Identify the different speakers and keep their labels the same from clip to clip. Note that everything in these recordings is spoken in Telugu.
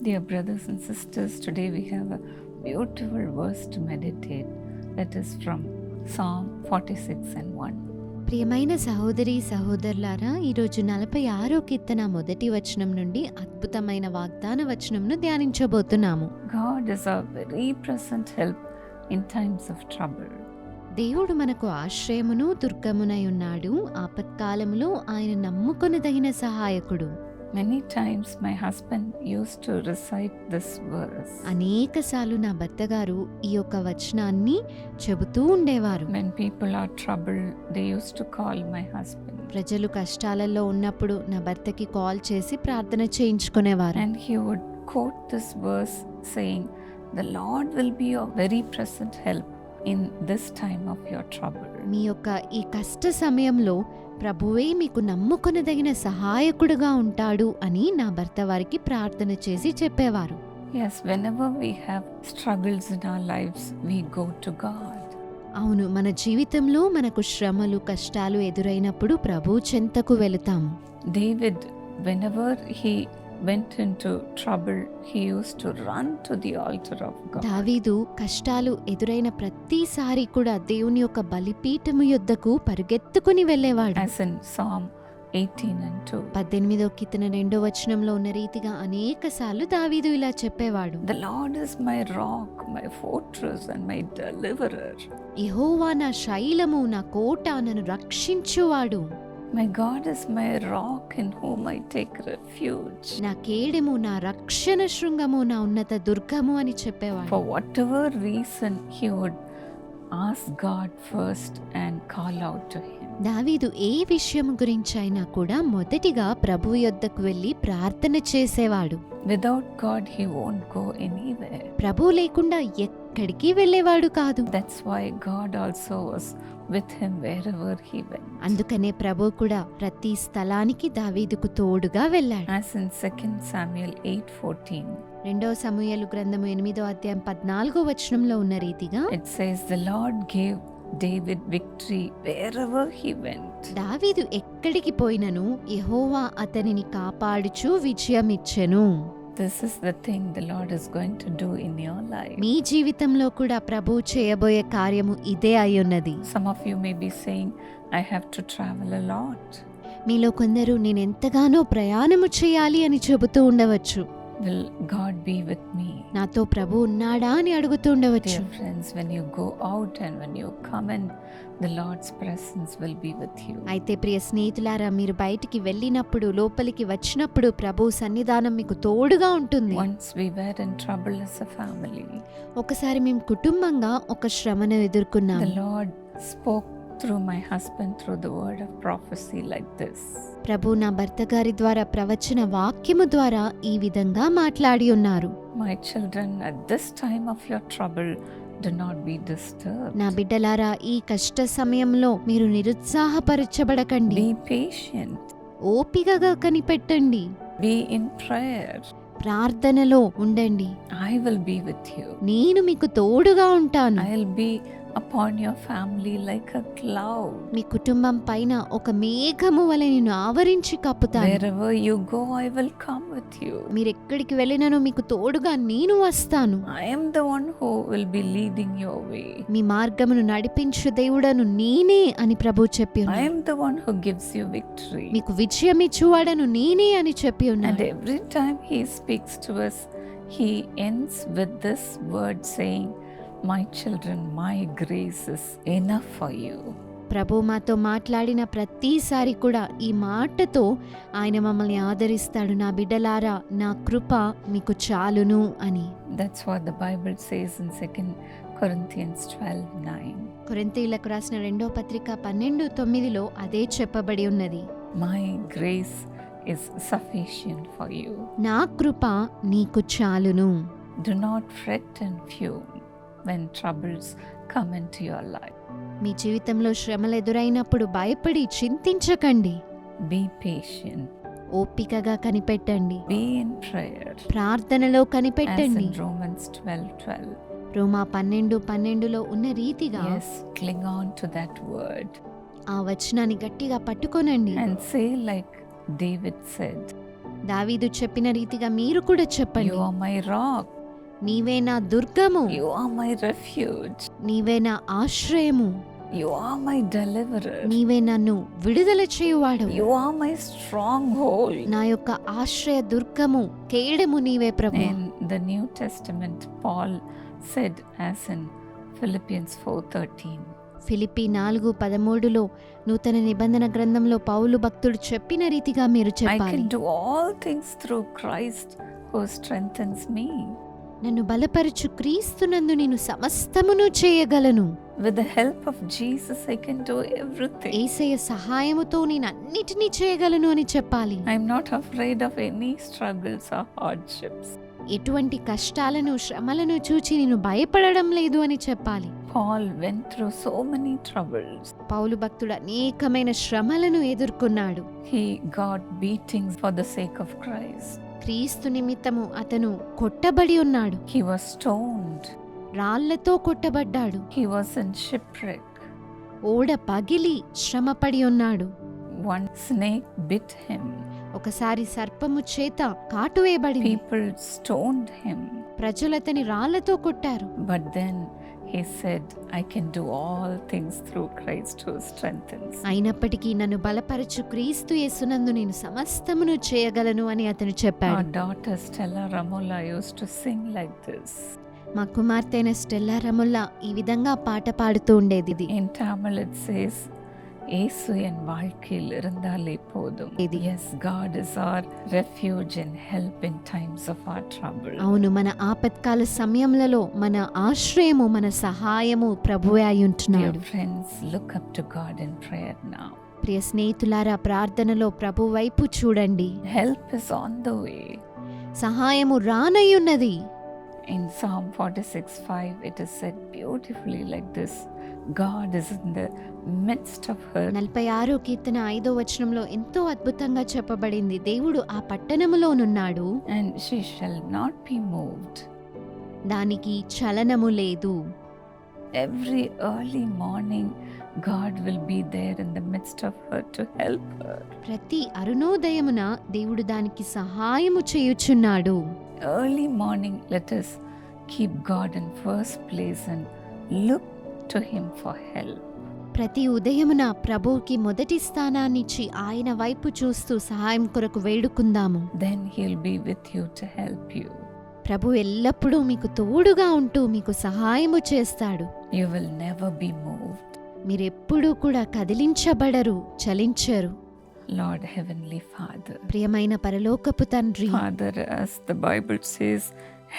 Speaker 1: Dear brothers and sisters, today we have a beautiful verse to meditate. That is from Psalm 46 and 1.
Speaker 2: ప్రియమైన సహోదరి సహోదరులారా ఈరోజు నలభై ఆరో కీర్తన మొదటి వచనం నుండి అద్భుతమైన వాగ్దాన వచనంను ధ్యానించబోతున్నాము దేవుడు మనకు ఆశ్రయమును దుర్గమునై ఉన్నాడు ఆపత్కాలములో ఆయన నమ్ముకొనదగిన సహాయకుడు
Speaker 1: Many times my husband used to recite this verse.
Speaker 2: అనేకసార్లు నా భర్త గారు ఈ యొక్క వచనాన్ని చెబుతూ ఉండేవారు
Speaker 1: When people are troubled, they used to call my husband.
Speaker 2: ప్రజలు కష్టాలలో ఉన్నప్పుడు నా భర్తకి కాల్ చేసి ప్రార్థన చేయించుకునేవారు
Speaker 1: And he would quote this verse saying, The Lord will be your very present help in this time of your trouble.
Speaker 2: మీ యొక్క ఈ కష్ట సమయంలో ప్రభువే మీకు నమ్ముకొనదగిన సహాయకుడుగా ఉంటాడు అని నా భర్త వారికి ప్రార్థన చేసి చెప్పేవారు
Speaker 1: Yes, whenever we have struggles in our lives, we go to God.
Speaker 2: అవును మన జీవితంలో మనకు శ్రమలు కష్టాలు ఎదురైనప్పుడు ప్రభు చెంతకు వెళుతాము
Speaker 1: David, whenever he went into trouble, he used to run to the altar of God.
Speaker 2: దావీదు కష్టాలు ఎదురైన ప్రతిసారి కూడా దేవుని యొక్క బలిపీఠము యొద్దకు పరుగెత్తుకుని వెళ్ళేవాడు
Speaker 1: As in Psalm 18 and 2.
Speaker 2: పద్దెనిమిదో కీర్తన రెండో వచనంలో ఉన్న రీతిగా అనేక సార్లు దావీదు ఇలా చెప్పేవాడు
Speaker 1: The Lord is my rock, my fortress, and my deliverer.
Speaker 2: యెహోవా నా శైలము నా కోట నన్ను రక్షించువాడు
Speaker 1: My God is my rock in whom I take refuge.
Speaker 2: నా కేడెము నా రక్షణ శృంగము నా ఉన్నత దుర్గము అని చెప్పేవాడు
Speaker 1: For whatever reason, he would ask God first and call out to him.
Speaker 2: దావీదు ఏ విషయం గురించైనా కూడా మొదటిగా ప్రభు యొద్దకు వెళ్ళి ప్రార్థన చేసేవాడు
Speaker 1: Without God, he won't go anywhere.
Speaker 2: ప్రభు లేకుండా ఎక్కడికి వెళ్ళేవాడు కాదు.
Speaker 1: That's why God also was with him wherever he went.
Speaker 2: అందుకనే ప్రభు కూడా ప్రతి స్థలానికి దావీదుకు తోడుగా వెళ్ళాడు.
Speaker 1: As in 2 Samuel 8:14,
Speaker 2: రెండో సమూహలు గ్రంథము ఎనిమిదో అధ్యాయం పద్నాలుగో వచనంలో ఉన్న రీతిగా
Speaker 1: it says, The Lord gave David victory wherever he went.
Speaker 2: దావీదు ఎక్కడికి పోయినను? యెహోవా అతనిని కాపాడుచు విజయమిచ్చెను.
Speaker 1: This is the thing the Lord is going to do in your life.
Speaker 2: మీ జీవితంలో కూడా ప్రభు చేయబోయే కార్యము ఇదే అయ్యున్నది
Speaker 1: Some of you may be saying, I have to travel a lot.
Speaker 2: మీలో కొందరు నేను ఎంతగానో ప్రయాణము చేయాలి అని చెబుతూ ఉండవచ్చు
Speaker 1: గాడ్ బి విత్ మీ
Speaker 2: నాతో ప్రభు ఉన్నాడా అని
Speaker 1: అడుగుతుండవచ్చు. Friends when you go out and when you come in the lord's presence will be with you
Speaker 2: అయితే ప్రియ స్నేహితులారా మీరు బయటికి వెళ్ళినప్పుడు లోపలికి వచ్చినప్పుడు ప్రభు సన్నిధానం మీకు తోడుగా ఉంటుంది.
Speaker 1: Once we were in trouble as a
Speaker 2: ఒకసారి మేము కుటుంబంగా ఒక శ్రమను ఎదుర్కొన్నాం.
Speaker 1: Lord spoke through my husband through the word of prophecy like this.
Speaker 2: ప్రభు నా భర్త గారి ద్వారా ప్రవచన వాక్యము ద్వారా ఈ విధంగా మాట్లాడి ఉన్నారు
Speaker 1: My children, at this time of your trouble, do not be disturbed.
Speaker 2: నా బిడ్డలారా ఈ కష్ట సమయంలో మీరు నిరుత్సాహపరచబడకండి
Speaker 1: Be patient.
Speaker 2: ఓపికగా కనిపెట్టండి
Speaker 1: Be in prayer.
Speaker 2: ప్రార్థనలో ఉండండి
Speaker 1: I will be with you.
Speaker 2: నేను మీకు తోడుగా ఉంటాను
Speaker 1: I'll be upon your family like a cloud.
Speaker 2: మీ కుటుంబం పైన ఒక మేఘము వలె నేను ఆవరించి కప్పుతాను
Speaker 1: Wherever you go, I will come with you.
Speaker 2: మీరు ఎక్కడికి వెళ్ళినను మీకు తోడుగా నేను వస్తాను
Speaker 1: I am the one who will be leading your way.
Speaker 2: మీ మార్గమును నడిపించు దేవుడను నేనే అని ప్రభు చెప్పి
Speaker 1: I
Speaker 2: ఉన్నాడు
Speaker 1: am the one who gives you victory.
Speaker 2: మీకు విజయం ఇచ్చువాడను నేనే అని చెప్పి
Speaker 1: And
Speaker 2: ఉన్నాడు
Speaker 1: every time he speaks to us, he ends with this word saying, my children my grace is enough for you
Speaker 2: ప్రభు మాతో మాట్లాడిన ప్రతిసారి కూడా ఈ మాటతో ఆయన మమ్మల్ని ఆదరిస్తాడు. నా బిడ్డలారా నా కృప మీకు చాలును అని.
Speaker 1: That's what the Bible says in second Corinthians 12:9
Speaker 2: కొరింథీయులకు రాసిన రెండో పత్రిక పన్నెండు తొమ్మిదిలో అదే చెప్పబడి ఉన్నది.
Speaker 1: My grace is sufficient for you
Speaker 2: నా కృప నీకు చాలును.
Speaker 1: Do not fret and fume when troubles come into your life
Speaker 2: మీ జీవితంలో శ్రమలు ఎదురైనప్పుడు భయపడి చింతించకండి.
Speaker 1: బీ పేషెంట్
Speaker 2: ఓపికగా కనిపెట్టండి. ప్రార్థనలో కనిపెట్టండి.
Speaker 1: రోమన్స్ ట్వెల్వ్ ట్వెల్వ్
Speaker 2: రోమా పన్నెండు పన్నెండులో ఉన్న రీతిగా
Speaker 1: cling on to that word
Speaker 2: ఆ వచనాన్ని గట్టిగా పట్టుకోనండి.
Speaker 1: And say like David said
Speaker 2: దావీదు చెప్పిన రీతిగా మీరు కూడా చెప్పండి.
Speaker 1: యు మై రాక్
Speaker 2: నీవే నా దుర్గము.
Speaker 1: యు ఆర్ మై రిఫ్యూజ్
Speaker 2: నీవే నా ఆశ్రయము.
Speaker 1: యు ఆర్ మై డెలివరర్
Speaker 2: నీవే నన్ను విడుదల చేయువాడు.
Speaker 1: You are my stronghold
Speaker 2: నా యొక్క ఆశ్రయ దుర్గము కేడము నీవే ప్రభు.
Speaker 1: In the New Testament Paul said as in Philippians 4:13
Speaker 2: ఫిలిపి నాలుగు పదమూడులో నూతన నిబంధన గ్రంథంలో పౌలు భక్తుడు చెప్పిన రీతిగా మీరు చెప్పాలి.
Speaker 1: I all things through Christ who strengthens me
Speaker 2: నన్ను బలపరచు క్రీస్తునందు నేను సమస్తమును చేయగలను.
Speaker 1: With the help of Jesus I can do everything
Speaker 2: యేసయ్య సహాయముతో నేను అన్నిటిని చేయగలను అని చెప్పాలి.
Speaker 1: I am not afraid of any struggles or hardships
Speaker 2: ఎటువంటి కష్టాలను శ్రమలను చూచి నేను భయపడడం లేదు అని చెప్పాలి.
Speaker 1: Paul went through so many troubles
Speaker 2: పౌలు భక్తుడు అనేకమైన శ్రమలను ఎదుర్కొన్నాడు.
Speaker 1: He got beatings for the sake of Christ
Speaker 2: క్రీస్తు నిమిత్తము అతను కొట్టబడి ఉన్నాడు
Speaker 1: He was stoned.
Speaker 2: రాళ్ళతో కొట్టబడ్డాడు
Speaker 1: He was in shipwreck.
Speaker 2: ఓడ పగిలి శ్రమపడి ఉన్నాడు
Speaker 1: One snake bit him.
Speaker 2: ఒకసారి సర్పము చేత కాటువేయబడింది
Speaker 1: People stoned him.
Speaker 2: ప్రజలతని రాళ్ళతో కొట్టారు
Speaker 1: But then he said I can do all things through Christ to strength
Speaker 2: అయినప్పటికీ నన్ను బలపరచు క్రీస్తు యేసునందు నేను సమస్తమును చేయగలను అని అతను చెప్పాడు.
Speaker 1: Daughter Stella Ramola used to sing like this
Speaker 2: మా కుమార్తెన స్టెల్లా రముల్లా ఈ విధంగా పాట పాడుతూ ఉండేది.
Speaker 1: ఇన్ టామిల్ సేస్ says, இயேசு என் வாழ்க்கையில் இருந்தாலே போதும்
Speaker 2: இது.
Speaker 1: Yes, God is our refuge and help in times of our trouble.
Speaker 2: అవును మన ఆపత్కాల సమయములలో మన ఆశ్రయము మన సహాయము ప్రభువే అయి
Speaker 1: Dear
Speaker 2: ఉంటున్నాడు
Speaker 1: friends, look up to God in prayer now.
Speaker 2: ప్రియ స్నేహితులారా ప్రార్థనలో ప్రభు వైపు చూడండి
Speaker 1: Help is on the way.
Speaker 2: సహాయము రానయ్యున్నది
Speaker 1: In Psalm 46 5, it is said beautifully like this God is in the midst of her.
Speaker 2: నలభై ఆరో కీర్తన ఐదో వచనంలో ఎంతో అద్భుతంగా చెప్పబడింది దేవుడు ఆ పట్టణములోనున్నాడు
Speaker 1: And she shall not be moved.
Speaker 2: దానికి చలనము లేదు
Speaker 1: Every early morning, God will be there in the midst of her to help her.
Speaker 2: ప్రతి అరుణోదయమున దేవుడు దానికి సహాయము చేయుచున్నాడు
Speaker 1: Early morning, let us keep God in first place and look to Him for help.
Speaker 2: ప్రతి ఉదయమున ప్రభువుకి మొదటి స్థానాన్నిచ్చి ఆయన వైపు చూస్తూ సహాయం కొరకు వేడుకుందాము
Speaker 1: Then He'll be with you to help you.
Speaker 2: ప్రభు ఎల్లప్పుడూ మీకు తోడుగా ఉంటూ మీకు సహాయము చేస్తాడు
Speaker 1: You will never be moved.
Speaker 2: మీరెప్పుడూ కూడా కదిలించబడరు చలించరు
Speaker 1: Lord Heavenly Father.
Speaker 2: ప్రియమైన పరలోకపు తండ్రి
Speaker 1: Father, as the Bible says,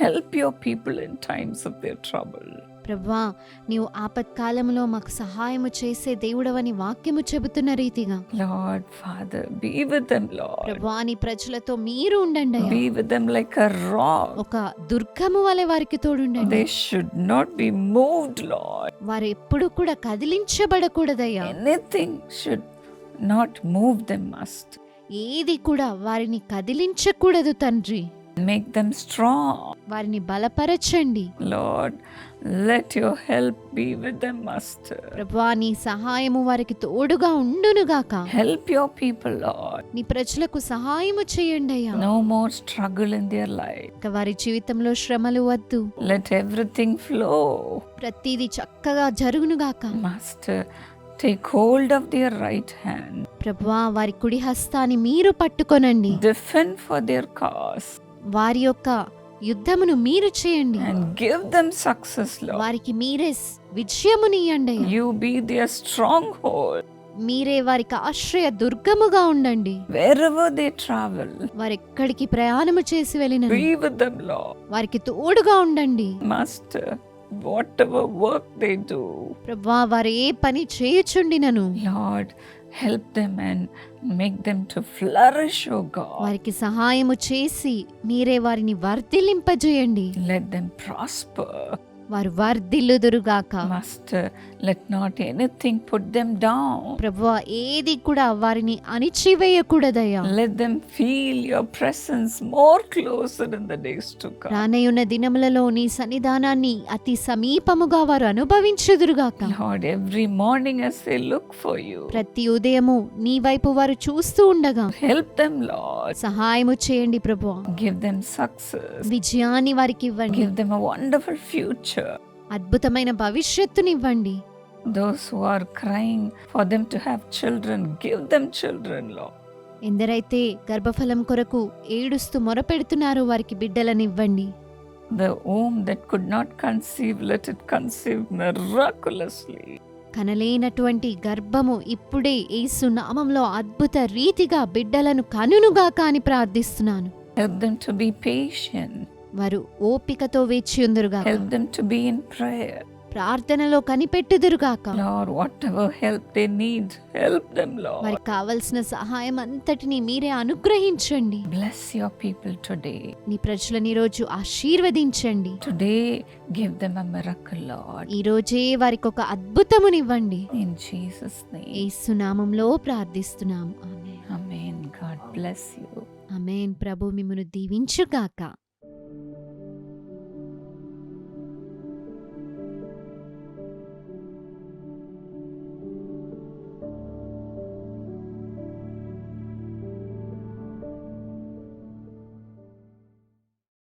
Speaker 1: help your people in times of their trouble.
Speaker 2: ప్రభా నీవు ఆపత్కాలంలో మాకు సహాయము చేసే దేవుడవని వాక్యము చెబుతున్న రీతిగా
Speaker 1: Lord, Father, be with them, Lord.
Speaker 2: ప్రభా నీ ప్రజలతో మీరు ఉండండి.
Speaker 1: Be with them like a rock.
Speaker 2: ఒక దుర్గము వలె వారికి తోడుండండి
Speaker 1: They should not be moved, Lord.
Speaker 2: వారు ఎప్పుడు కూడా కదిలించబడకూడదయ్యా
Speaker 1: Anything should not move them, must.
Speaker 2: ఏది కూడా వారిని కదిలించకూడదు తండ్రి
Speaker 1: మేక్ దెమ్ స్ట్రాంగ్
Speaker 2: వారిని బలపరచండి.
Speaker 1: Lord let your help be with the master
Speaker 2: ప్రభువా నీ సహాయము వారికి తోడుగా ఉండును
Speaker 1: గాక హెల్ప్ యువర్ పీపుల్ లార్డ్
Speaker 2: నీ ప్రజలకు సహాయము చేయండి అయ్యా.
Speaker 1: No more struggle in their life
Speaker 2: వారి జీవితంలో శ్రమలు వద్దు.
Speaker 1: లెట్ ఎవ్రీథింగ్ ఫ్లో
Speaker 2: ప్రతిదీ చక్కగా జరుగును గాక
Speaker 1: master take hold of their right hand
Speaker 2: ప్రభువా వారి కుడి హస్తాన్ని మీరు పట్టుకోనండి.
Speaker 1: డిఫెండ్ ఫర్ దియర్ కాస్ట్
Speaker 2: వారి యొక్క యుద్ధమును మీరు చేయండి.
Speaker 1: అండ్ గివ్ దెమ్ సక్సెస్లో
Speaker 2: వారికి మీరే విజయముని ఇవ్వండి you
Speaker 1: be their stronghold
Speaker 2: మీరే వారికి ఆశ్రయ దుర్గముగా ఉండండి.
Speaker 1: దే ట్రావెల్
Speaker 2: వారు ప్రయాణము చేసి వెళ్ళిన వారికి తోడుగా ఉండండి.
Speaker 1: Master whatever work they do
Speaker 2: ప్రభువా వారు ఏ పని చేయుచుండినను.
Speaker 1: Lord help them and make them to flourish O God
Speaker 2: వారికి సహాయము చేసి మీరే వారిని వర్తిలింపజేయండి
Speaker 1: లెట్ దెమ్ ప్రాస్పర్
Speaker 2: వారు వర్ధిల్లుదురుగాక.
Speaker 1: Master let not anything put them down
Speaker 2: ప్రభువా ఏది కూడా వారిని అణిచివేయకూడదయ్యా.
Speaker 1: Let them feel your presence more closer in the days to come
Speaker 2: రానయున్న దినములలో నీ సన్నిధానాన్ని అతి సమీపముగా వారు అనుభవించుదురుగాక.
Speaker 1: Lord every morning as they look for you
Speaker 2: ప్రతి ఉదయము నీ వైపు వారు చూస్తూ ఉండగా.
Speaker 1: హెల్ప్ దెమ్ లార్డ్
Speaker 2: సహాయం చేయండి ప్రభువా.
Speaker 1: గివ్ దెమ్ సక్సెస్
Speaker 2: విజయాన్ని వారికి ఇవ్వండి.
Speaker 1: Give them a wonderful future
Speaker 2: అద్భుతమైన భవిష్యత్తునివ్వండి.
Speaker 1: దోస్ హు
Speaker 2: ఎందరైతే గర్భఫలం కొరకు ఏడుస్తూ మొరపెడుతున్నారో వారికి బిడ్డలను ఇవ్వండి
Speaker 1: the womb that could not conceive let conceive miraculously
Speaker 2: కనలేనటువంటి గర్భము ఇప్పుడే ఏసు నామంలో అద్భుత రీతిగా బిడ్డలను కనునుగా కాని ప్రార్థిస్తున్నాను.
Speaker 1: టు బి
Speaker 2: వారు ఓపికతో వేచి ఉందరుగా
Speaker 1: help them to in prayer
Speaker 2: ప్రార్థనలో కనిపెట్టుదురు గాక
Speaker 1: lord whatever help they need help them
Speaker 2: వారికి కావాల్సిన సహాయం అంతటిని మీరే అనుగ్రహించండి.
Speaker 1: బ్లెస్ యువర్ పీపుల్ టుడే
Speaker 2: నీ ప్రజలని రోజు ఆశీర్వదించండి.
Speaker 1: Today give them a miracle lord
Speaker 2: ఈ రోజే వారికి ఒక
Speaker 1: అద్భుతమును
Speaker 2: ఇవ్వండి ఇన్ ప్రార్థిస్తున్నాము ఆమేన్.
Speaker 1: Amen God bless you
Speaker 2: amen. ప్రభు మిమ్మును దీవించుగాక. గాక